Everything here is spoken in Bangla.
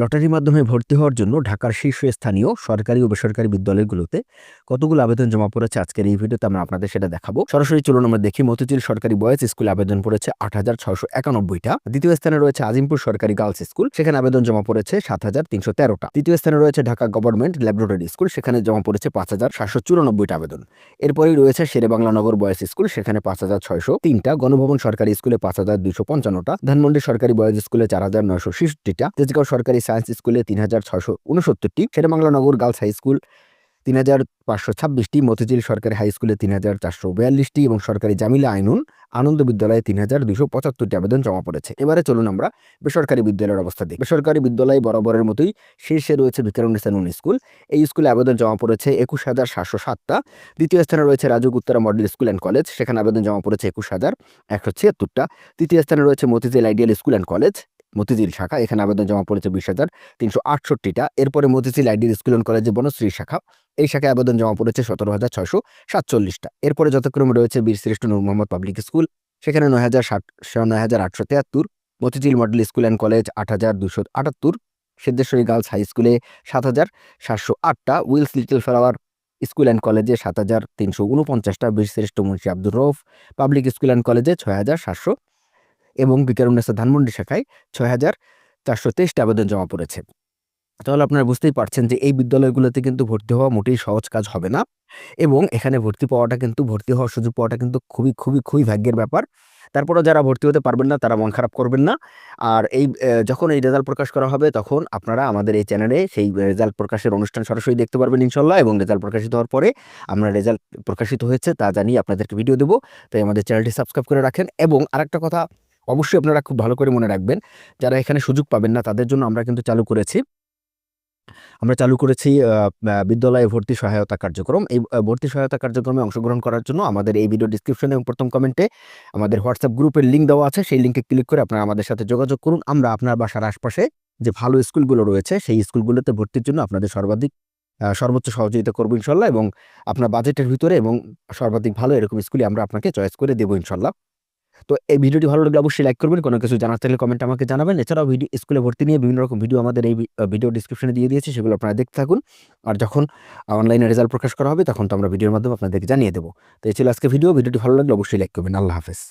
লটারির মাধ্যমে ভর্তি হওয়ার জন্য ঢাকার শীর্ষস্থানীয় সরকারি ও বেসরকারি বিদ্যালয়গুলোতে কতগুলো আবেদন জমা পড়েছে আজকের এই ভিডিওতে আমরা আপনাদের সেটা দেখাবো। সরাসরি চলুন আমরা দেখি, মতিঝিল সরকারি বয়েজ স্কুলে আবেদন পড়েছে আট হাজার ছশো একানব্বইটা। দ্বিতীয় স্থানে রয়েছে আজিমপুর সরকারি গার্লস স্কুল, সেখানে আবেদন জমা পড়েছে সাত হাজার তিনশো তেরোটা। তৃতীয় স্থানে রয়েছে ঢাকা গভর্নমেন্ট ল্যাবরেটরি স্কুল, সেখানে জমা পড়েছে পাঁচ হাজার সাতশো চুরানব্বইটা আবেদন। এরপরেই রয়েছে শেরেবাংলা নগর বয়েজ স্কুল, সেখানে পাঁচ হাজার ছয়শো তিনটা, গণভবন সরকারি স্কুলে পাঁচ হাজার দুইশো পঞ্চান্নটা, ধানমন্ডি সরকারি বয়েজ স্কুলে চার হাজার নয়শো ষষ্টিটা তেজগাঁও সরকারি সায়েন্স স্কুলে তিন হাজার ছয়শো উনসত্তরটি Sher e Bangla Nagar girls high school তিন হাজার পাঁচশো ছাব্বিশটি, মতিঝিল সরকারি হাই স্কুলে তিন হাজার চারশো বিয়াল্লিশটি এবং সরকারি জামিলা আইনুন আনন্দ বিদ্যালয়ে তিন হাজার দুশো পঁচাত্তরটি আবেদন জমা পড়েছে। এবারে চলুন আমরা বেসরকারি বিদ্যালয়ের অবস্থা দিই বেসরকারি বিদ্যালয় বরাবরের মতোই শীর্ষে রয়েছে ভিকারুন্নিসা নুন স্কুল। এই স্কুলে আবেদন জমা পড়েছে একুশ হাজার সাতশো সাতটা। দ্বিতীয় স্থানে রয়েছে RAJUK Uttara model school and college, সেখানে আবেদন জমা পড়েছে একুশ হাজার একশো ছিয়াত্তরটা। তৃতীয় স্থানে রয়েছে Motijheel ideal school and college Motijheel শাখা, এখানে আবেদন জমা পড়েছে বিশ হাজার তিনশো আটষট্টিটা। এরপরে মতিঝিল আইডিয়াল স্কুল অ্যান্ড কলেজে বনশ্রী শাখা, এই শাখায় আবেদন জমা পড়েছে সতেরো হাজার ছয়শো সাতচল্লিশটা। এরপরে যথাক্রমে রয়েছে বীরশ্রেষ্ঠ নূর মোহাম্মদ পাবলিক স্কুল, সেখানে নয় হাজার ষাট নয় হাজার আটশো তেহাত্তর Motijheel model school and college আট হাজার দুশো আটাত্তর। সিদ্ধেশ্বরী গার্লস হাই স্কুলে সাত হাজার সাতশো আটটা। Wills little flower school and কলেজে সাত হাজার তিনশো উনপঞ্চাশটা। Birshreshtho Munshi Abdur Rouf public school and কলেজে ছয় হাজার সাতশো এবং বিকারুন্নেসা ধানমন্ডি শাখায় ছয় হাজার চারশো তেইশটা আবেদন জমা পড়েছে। তাহলে আপনারা বুঝতেই পারছেন যে এই বিদ্যালয়গুলোতে কিন্তু ভর্তি হওয়া মোটেই সহজ কাজ হবে না এবং এখানে ভর্তি পাওয়াটা কিন্তু, ভর্তি হওয়ার সুযোগ পাওয়াটা কিন্তু খুবই খুবই খুবই ভাগ্যের ব্যাপার। তারপরও যারা ভর্তি হতে পারবেন না, তারা মন খারাপ করবেন না। আর এই যখন এই রেজাল্ট প্রকাশ করা হবে, তখন আপনারা আমাদের এই চ্যানেলে সেই রেজাল্ট প্রকাশের অনুষ্ঠান সরাসরি দেখতে পারবেন ইনশাল্লাহ এবং রেজাল্ট প্রকাশিত হওয়ার পরে আমরা রেজাল্ট প্রকাশিত হয়েছে তা জানিয়ে আপনাদেরকে ভিডিও দেবো। তাই আমাদের চ্যানেলটি সাবস্ক্রাইব করে রাখেন। এবং আরেকটা কথা অবশ্যই আপনারা খুব ভালো করে মনে রাখবেন। যারা এখানে সুযোগ পাবেন না, তাদের জন্য আমরা কিন্তু চালু করেছি। আমরা চালু করেছি বিদ্যালয়ে ভর্তি সহায়তা কার্যক্রম। এই ভর্তি সহায়তা কার্যক্রমে অংশগ্রহণ করার জন্য আমাদের এই ভিডিও ডিসক্রিপশনে এবং প্রথম কমেন্টে আমাদের হোয়াটসঅ্যাপ গ্রুপের লিঙ্ক দেওয়া আছে। সেই লিঙ্কে ক্লিক করে আপনারা আমাদের সাথে যোগাযোগ করুন। আমরা আপনার বাসার আশপাশে যে ভালো স্কুলগুলো রয়েছে, সেই স্কুলগুলোতে ভর্তির জন্য আপনাদের সর্বাধিক সর্বোচ্চ সহযোগিতা করব ইনশাল্লাহ এবং আপনার বাজেটের ভিতরে এবং সর্বাধিক ভালো এরকম স্কুলে আমরা আপনাকে চয়েস করে দেবো ইনশাল্লাহ। তো এই ভিডিওটি ভালো লাগলে অবশ্যই লাইক করবেন। কোনো কিছু জানার থাকলে কমেন্ট আমাকে জানাবেন। এছাড়াও ভিডিও স্কুলে ভর্তি নিয়ে বিভিন্ন রকম ভিডিও আমাদের এই ভিডিও ডিসক্রিপশনে দিয়ে দিয়েছি, সেগুলো আপনারা দেখতে থাকুন। আর যখন অনলাইনে রেজাল্ট প্রকাশ করা হবে, তখন তো আমরা ভিডিওর মাধ্যমে আপনাদেরকে জানিয়ে দেবো। তো এই ছিল আজকে ভিডিও ভিডিওটি ভালো লাগলে অবশ্যই লাইক করবেন। আল্লাহ হাফেজ।